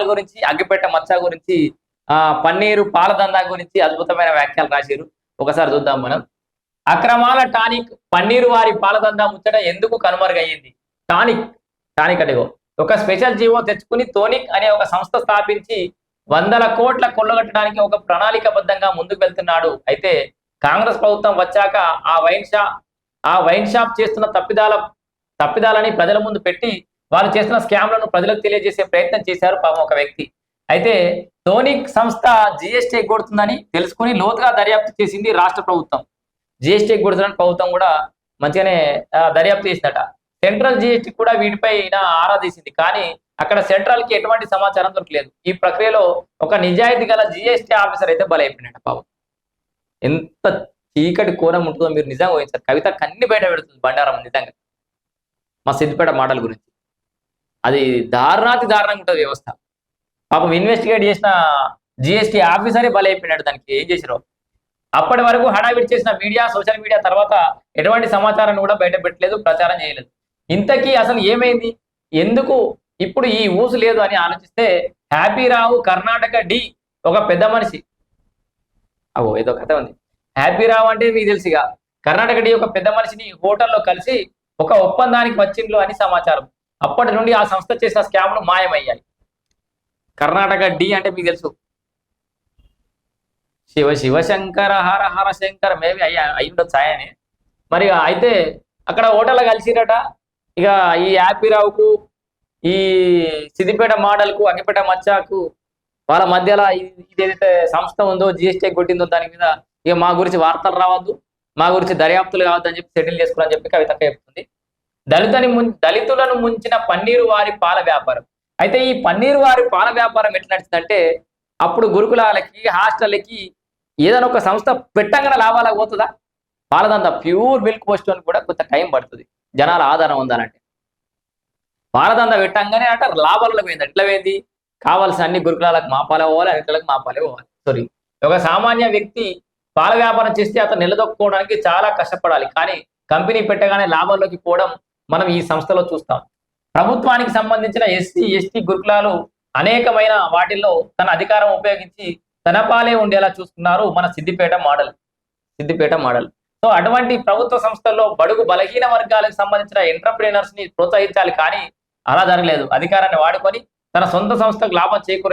Model గురించి అగ్గిపెట్ట మచ్చ గురించి ఆ పన్నీరు పాల దందా గురించి అద్భుతమైన వ్యాఖ్యలు రాశారు. ఒకసారి చూద్దాం మనం. అక్రమాల టానిక్ పన్నీరు వారి పాల దందా ముచ్చట ఎందుకు కనుమరుగయ్యింది? టానిక్ టానిక్ అడిగో ఒక స్పెషల్ జీవో తెచ్చుకుని తోనిక్ అనే ఒక సంస్థ స్థాపించి వందల కోట్ల కొల్లగట్టడానికి ఒక ప్రణాళికబద్ధంగా ముందుకు వెళ్తున్నాడు. అయితే కాంగ్రెస్ ప్రభుత్వం వచ్చాక ఆ వైన్ షాప్ ఆ వైన్ షాప్ చేస్తున్న తప్పిదాల తప్పిదాలని ప్రజల ముందు పెట్టి వాళ్ళు చేస్తున్న స్కామ్లను ప్రజలకు తెలియజేసే ప్రయత్నం చేశారు పాపం ఒక వ్యక్తి. అయితే ధోని సంస్థ జిఎస్టీ ఎగ్గొడుతుందని తెలుసుకుని లోతుగా దర్యాప్తు చేసింది రాష్ట్ర ప్రభుత్వం. జిఎస్టీ ఎగ్గొడుతుందని ప్రభుత్వం కూడా మంచిగానే దర్యాప్తు చేసిందట. సెంట్రల్ జిఎస్టీ కూడా వీటిపై ఆరా తీసింది. కానీ అక్కడ సెంట్రల్కి ఎటువంటి సమాచారం దొరకలేదు. ఈ ప్రక్రియలో ఒక నిజాయితీ గల జిఎస్టీ ఆఫీసర్ అయితే బలైపోయినట్ట పాపం. ఎంత చీకటి కోణం ఉంటుందో మీరు నిజంగా ఊహించారు కవిత కన్ని బయట పెడుతుంది బండారం నిజంగా. మా సిద్దిపేట మాటల గురించి. అది దారుణాతి దారుణంగా ఉంటుంది వ్యవస్థ. పాపం ఇన్వెస్టిగేట్ చేసిన జిఎస్టీ ఆఫీసరే బలైపోయినాడు దానికి. ఏం చేసిరో? అప్పటి వరకు హడావిడి చేసిన మీడియా సోషల్ మీడియా తర్వాత ఎటువంటి సమాచారాన్ని కూడా బయట పెట్టలేదు ప్రచారం చేయలేదు. ఇంతకీ అసలు ఏమైంది? ఎందుకు ఇప్పుడు ఈ ఊసు లేదు అని ఆలోచిస్తే హ్యాపీరావు కర్ణాటక డి ఒక పెద్ద మనిషి. అవో ఏదో కథ ఉంది. హ్యాపీరావు అంటే మీకు తెలుసుగా కర్ణాటక డి ఒక పెద్ద మనిషిని హోటల్లో కలిసి ఒక ఒప్పందానికి వచ్చిండ్లు అని సమాచారం. అప్పటి నుండి ఆ సంస్థ చేసిన స్కామ్లు మాయమయ్యాయి. కర్ణాటక డి అంటే మీకు తెలుసు. శివ శివశంకర హర హర శంకర మేబీ అయ్యా అయి ఉండొచ్చు ఆయనే. మరి అయితే అక్కడ ఓటర్లు కలిసిరట. ఇక ఈ యాపిరావుకు ఈ సిద్దిపేట మోడల్కు అగ్గిపేట మచ్చాకు వాళ్ళ మధ్యలో ఇది- ఏదైతే సంస్థ ఉందో జిఎస్టీ కొట్టిందో దాని మీద ఇక మా గురించి వార్తలు రావద్దు. మా గురించి దర్యాప్తులు కావద్దు అని చెప్పి సెటిల్ చేసుకోవాలని చెప్పి కవిత చెప్తుంది. దళితుని ముం- దళితులను ముంచిన పన్నీరు వారి పాల వ్యాపారం. అయితే ఈ పన్నీరు వారి పాల వ్యాపారం ఎట్లా నడిచిందంటే అప్పుడు గురుకులాలకి హాస్టళ్ళకి ఏదైనా ఒక సంస్థ పెట్టంగానే లాభాలకు పోతుందా? పాలదంద ప్యూర్ మిల్క్ పోస్ట్ అని కూడా కొంత టైం పడుతుంది. జనాల ఆధారం ఉందనంటే పాలదంద పెట్టంగానే అంటే లాభాలకు పోయింది. ఎట్లా పోయింది? కావాల్సిన అన్ని గురుకులాలకు మాపాలే పోవాలి అన్నిట్లకు మాపాలే పోవాలి. సారీ ఒక సామాన్య వ్యక్తి పాల వ్యాపారం చేస్తే అతను నిలదొక్కుకోవడానికి చాలా కష్టపడాలి. కానీ కంపెనీ పెట్టగానే లాభాల్లోకి పోవడం మనం ఈ సంస్థలో చూస్తాం. ప్రభుత్వానికి సంబంధించిన ఎస్సీ ఎస్టీ గురుకులాలు అనేకమైన వాటిల్లో తన అధికారం ఉపయోగించి తనపాలే ఉండేలా చూస్తున్నారు మన Siddipet model Siddipet model. So అటువంటి ప్రభుత్వ సంస్థల్లో బడుగు బలహీన వర్గాలకు సంబంధించిన ఎంటర్ప్రీనర్స్ని ప్రోత్సహించాలి కానీ అలా జరగలేదు. అధికారాన్ని వాడుకొని తన సొంత సంస్థకు లాభం చేకూర